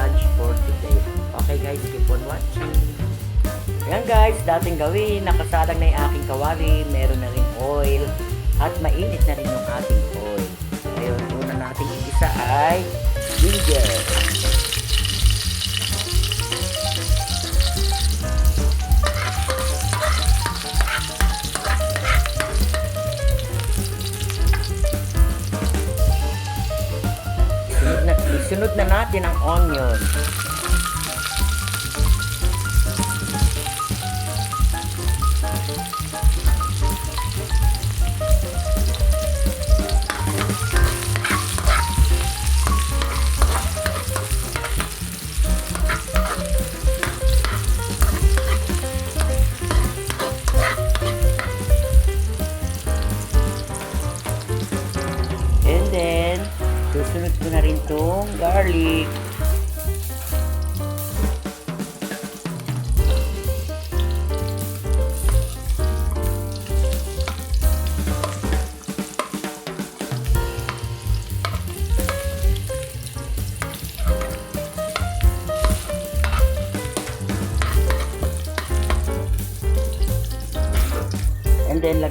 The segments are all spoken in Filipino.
lunch for today. Okay guys, keep on watching. Ayan guys, dating gawin, nakasalang na yung aking kawali, meron na rin oil, at mainit na rin yung ating oil. Ngayon, una natin igisa ay ginger. Na, isunod na natin ang onion.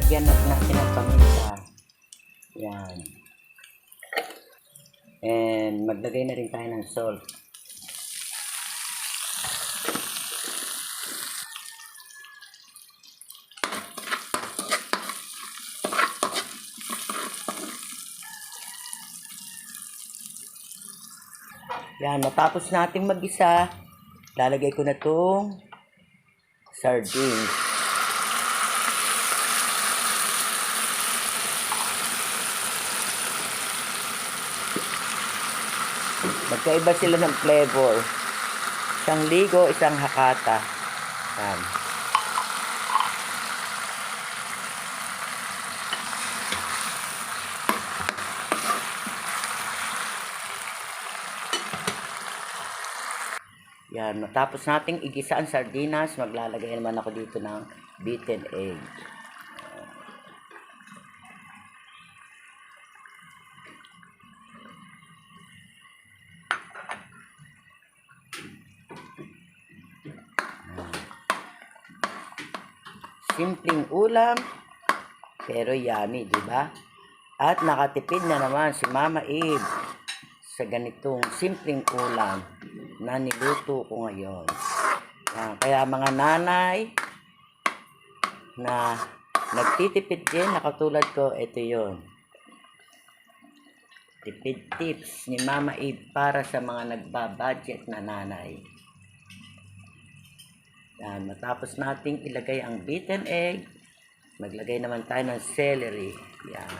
Lagyan na natin ng paminta. Yan. And maglagay na rin tayo ng salt. Yan, matapos nating mag-isa, lalagay ko na tong sardines. Magkaiba sila ng flavor. Isang ligo, isang hakata. Yan. Yan, matapos nating igisa ang sardinas, maglalagay naman ako dito ng beaten egg. Simpleng ulam, pero yummy, di ba? At nakatipid na naman si Mama Eve sa ganitong simpleng ulam na niluto ko ngayon. Yan. Kaya mga nanay na nagtitipid din na katulad ko, ito yon Tipid tips ni Mama Eve para sa mga nagbabudget na nanay. Yan, matapos nating ilagay ang beaten egg, maglagay naman tayo ng celery. Yan.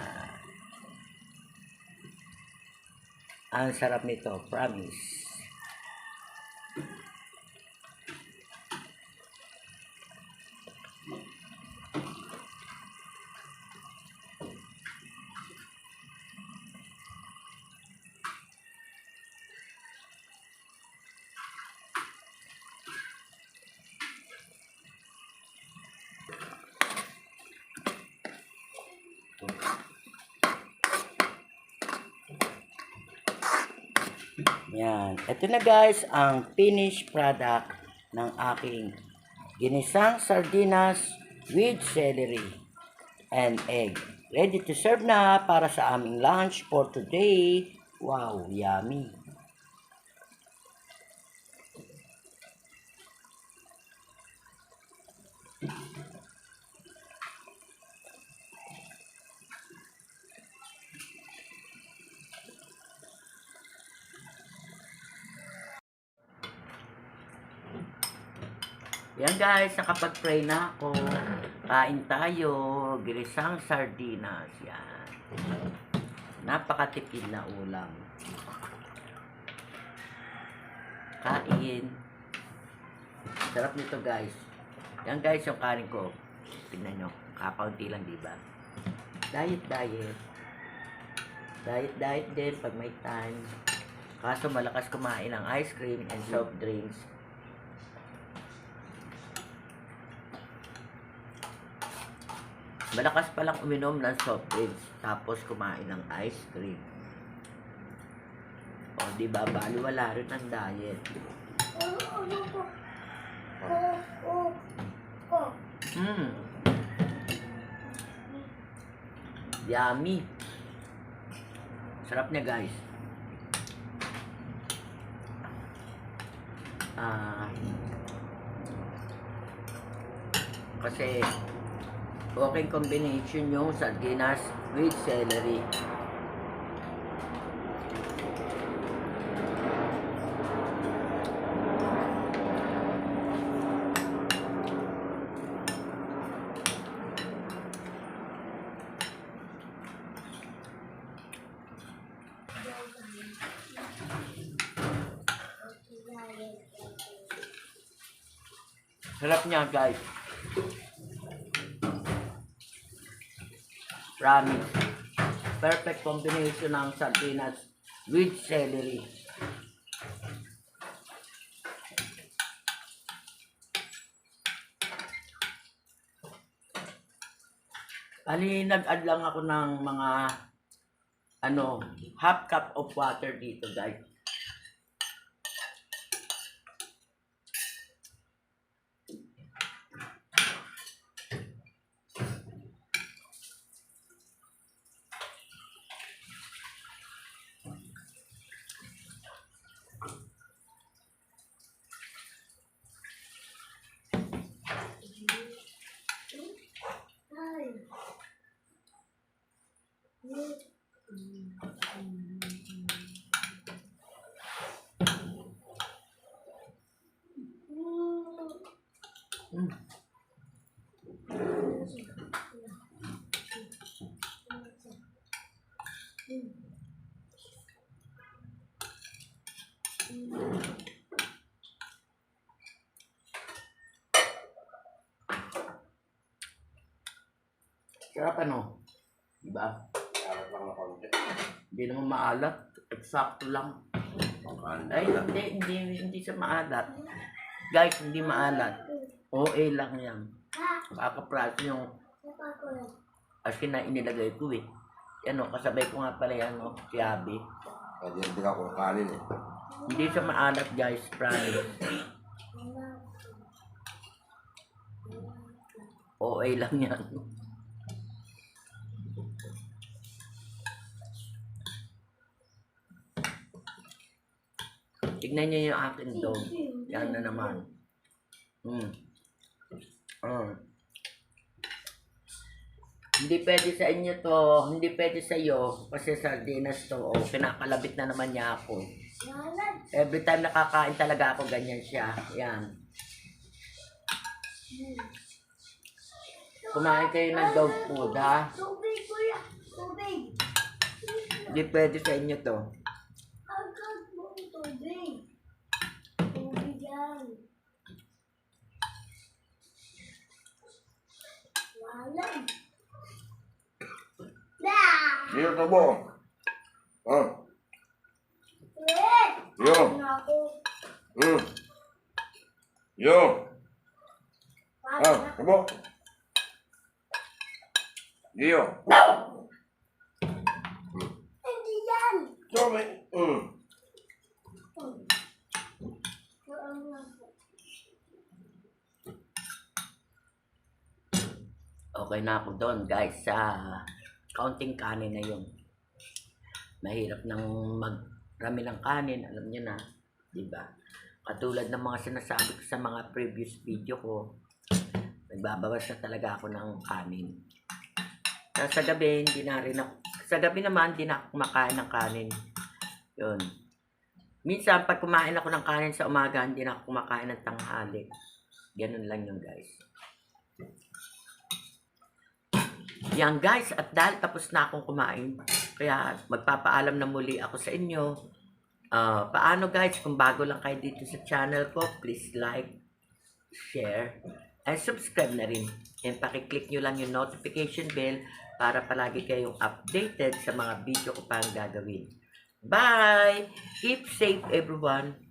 Ang sarap nito, promise. Yan. Ito na guys ang finished product ng aking ginisang sardinas with celery and egg. Ready to serve na para sa aming lunch for today. Wow, yummy. Yan guys, nakapag-pray na ako. Kain tayo, girisang sardinas. Yan. Napakatipid na ulam. Kain. Sarap nito guys. Yan guys, yung kanin ko. Tingnan nyo, kakaunti lang diba? Diet, diet. Diet, diet din pag may time. Kaso malakas kumain ng ice cream and soft drinks. Malakas palang uminom ng soft drinks tapos kumain ng ice cream. Di ba? Bali wala rin ang diet. Hmm. Yummy. Sarap niya guys. Ah. kasi okay combination yung sardinas with celery. Sarap niya guys. Promise. Perfect combination ng sardinas with celery. Ali, nag-add lang ako ng mga ano, half cup of water dito, guys. Mm. Sarap ano? Diba? Lang na konti. Hindi naman maalat. Eksakto lang. Ay, hindi, hindi, hindi siya maalat. Guys, hindi maalat. OA lang yan. Kakapraso yung asin na inilagay ko eh. Yan o, kasabay ko nga pala yan o, si Abby. Pwede hindi ka kung kanin eh. Hindi siya maalat guys, promise. OA lang yan. Tignan niyo yung aking dog. Yan na naman. Mm. Mm. Hindi pwede sa inyo to, hindi pwede sa iyo kasi sardinas to. Oh, kinakalabit na naman niya ako. Every time nakakain talaga ako, ganyan siya. Yan. Kumain kayo ng dog food, ha? Tubig, kuya. Tubig. Hindi pwede sa inyo to. Agad mo ang tubig. Tubig yan. Walang. Nah! Dito ka mo. Ah, yo. Hmm. Yo. Ah, na? kamo. Yo. Hindi yan. So, may. Paano na? Okay na ako doon, guys. Sa kaunting kanin na yun. Mahirap nang magrami ng kanin. Alam niyo na. di ba? Katulad ng mga sinasabi ko sa mga previous video ko, nagbabawas na talaga ako ng kanin. Sa, sa gabi, hindi na rin ako, sa gabi naman, hindi na kumakain ng kanin. Yun. Minsan, pag kumain ako ng kanin sa umaga, hindi na ako kumakain ng tanghali. Ganun lang yun, guys. Yan guys, at dahil tapos na akong kumain, kaya magpapaalam na muli ako sa inyo. Ah, paano guys, kung bago lang kayo dito sa channel ko, please like, share, and subscribe na rin. And pakiclick nyo lang yung notification bell para palagi kayong updated sa mga video ko pang gagawin. Bye! Keep safe everyone!